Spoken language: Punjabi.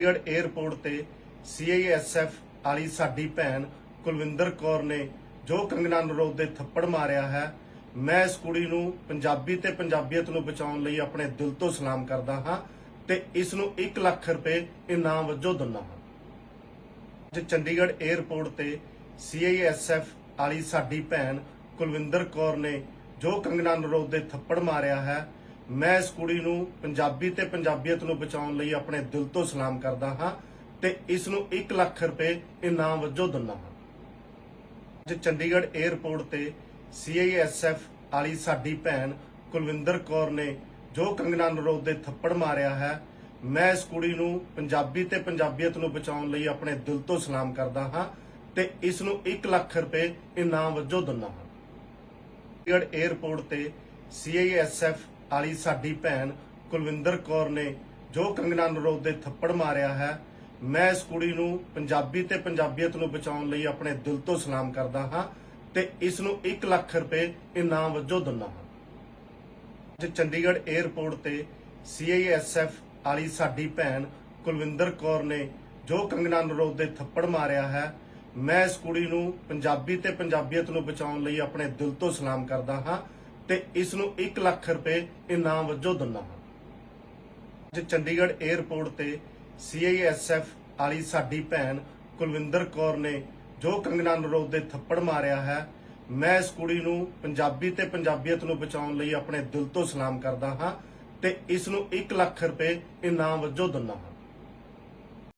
ਚੰਡੀਗੜ੍ਹ 에ਅਰਪੋਰਟ ਤੇ ਸੀਆਈਐਸਐਫ ਵਾਲੀ ਸਾਡੀ ਭੈਣ ਕੁਲਵਿੰਦਰ ਕੌਰ ਨੇ ਜੋ ਕੰਗਨਾ ਨਰੋਦ ਦੇ ਥੱਪੜ ਮਾਰਿਆ ਹੈ, ਮੈਂ ਇਸ ਕੁੜੀ ਨੂੰ ਪੰਜਾਬੀ ਤੇ ਪੰਜਾਬੀਅਤ ਨੂੰ ਬਚਾਉਣ ਲਈ ਆਪਣੇ ਦਿਲ ਤੋਂ ਸਲਾਮ ਕਰਦਾ ਹਾਂ ਤੇ ਇਸ ਨੂੰ 1 ਲੱਖ ਰੁਪਏ ਇਨਾਮ ਵਜੋਂ ਦਿੰਦਾ ਹਾਂ। ਅੱਜ ਚੰਡੀਗੜ੍ਹ 에ਅਰਪੋਰਟ ਤੇ ਸੀਆਈਐਸਐਫ ਵਾਲੀ ਸਾਡੀ ਭੈਣ ਕੁਲਵਿੰਦਰ ਕੌਰ ਨੇ ਜੋ ਕੰਗਨਾ ਨਰੋਦ ਦੇ ਥੱਪੜ ਮਾਰਿਆ ਹੈ ਮੈਂ ਇਸ ਕੁੜੀ ਨੂੰ ਪੰਜਾਬੀ ਤੇ ਪੰਜਾਬੀਅਤ ਨੂੰ ਬਚਾਉਣ ਲਈ ਆਪਣੇ ਦਿਲ ਤੋਂ ਸਲਾਮ ਕਰਦਾ ਹਾਂ ਤੇ ਇਸ ਨੂੰ 1 ਲੱਖ ਰੁਪਏ ਇਨਾਮ ਵਜੋਂ ਦਿੰਦਾ ਹਾਂ। ਅੱਜ ਚੰਡੀਗੜ੍ਹ 에ਅਰਪੋਰਟ ਤੇ ਸੀਆਈਐਸਐਫ ਵਾਲੀ ਸਾਡੀ ਭੈਣ ਕੁਲਵਿੰਦਰ ਕੌਰ ਨੇ ਜੋ ਕੰਗਨਾ ਨਰੋਦ ਦੇ ਥੱਪੜ ਮਾਰਿਆ ਹੈ, ਮੈਂ ਇਸ ਕੁੜੀ ਨੂੰ ਪੰਜਾਬੀ ਤੇ ਪੰਜਾਬੀਅਤ ਨੂੰ ਬਚਾਉਣ ਲਈ ਆਪਣੇ ਦਿਲ ਤੋਂ ਸਲਾਮ ਕਰਦਾ ਹਾਂ ਤੇ ਇਸ ਨੂੰ 1 ਲੱਖ ਰੁਪਏ ਇਨਾਮ ਵਜੋਂ ਦਿੰਦਾ ਹਾਂ। ਚੰਡੀਗੜ੍ਹ 에ਅਰਪੋਰਟ ਤੇ ਸੀਆਈਐਸਐਫ ਵਾਲੀ ਸਾਡੀ ਭੈਣ ਕੁਲਵਿੰਦਰ ਕੌਰ ਨੇ ਜੋ ਕੰਗਨਾ ਨਰੋਦ ਦੇ ਥੱਪੜ ਮਾਰਿਆ ਹੈ, ਮੈਂ ਇਸ ਕੁੜੀ ਨੂੰ ਪੰਜਾਬੀ ਤੇ ਪੰਜਾਬੀਅਤ ਨੂੰ ਬਚਾਉਣ ਲਈ ਆਪਣੇ ਦਿਲ ਤੋਂ ਸਲਾਮ ਕਰਦਾ ਹਾਂ ਤੇ ਇਸ ਨੂੰ 1 ਲੱਖ ਰੁਪਏ ਇਨਾਮ ਵਜੋਂ ਦਿੰਦਾ ਹਾਂ। ਅੱਜ ਚੰਡੀਗੜ੍ਹ 에ਅਰਪੋਰਟ ਤੇ ਸੀਆਈਐਸਐਫ ਵਾਲੀ ਸਾਡੀ ਭੈਣ ਕੁਲਵਿੰਦਰ ਕੌਰ ਨੇ ਜੋ ਕੰਗਨਾ ਨਰੋਦ ਦੇ ਥੱਪੜ ਮਾਰਿਆ ਹੈ, ਮੈਂ ਇਸ ਕੁੜੀ ਨੂੰ ਪੰਜਾਬੀ ਤੇ ਪੰਜਾਬੀਅਤ ਨੂੰ ਬਚਾਉਣ ਲਈ ਆਪਣੇ ਦਿਲ ਤੋਂ ਸਲਾਮ ਕਰਦਾ ਹਾਂ ਤੇ ਇਸ ਨੂੰ 1 ਲੱਖ ਰੁਪਏ ਇਨਾਮ ਵਜੋਂ ਦਿੰਦਾ ਹਾਂ। ਅੱਜ ਚੰਡੀਗੜ੍ਹ 에ਅਰਪੋਰਟ ਤੇ ਸੀਆਈਐਸਐਫ ਵਾਲੀ ਸਾਡੀ ਭੈਣ ਕੁਲਵਿੰਦਰ ਕੌਰ ਨੇ ਜੋ ਕੰਗਨਾ ਨਰੋਦ ਦੇ ਥੱਪੜ ਮਾਰਿਆ ਹੈ, ਮੈਂ ਇਸ ਕੁੜੀ ਨੂੰ ਪੰਜਾਬੀ ਤੇ ਪੰਜਾਬੀਅਤ ਨੂੰ ਬਚਾਉਣ ਲਈ ਆਪਣੇ ਦਿਲ ਤੋਂ ਸਲਾਮ ਕਰਦਾ ਹਾਂ ਤੇ ਇਸ ਨੂੰ 1 ਲੱਖ ਰੁਪਏ ਇਨਾਮ ਵਜੋਂ ਦਿੰਦਾ ਹਾਂ।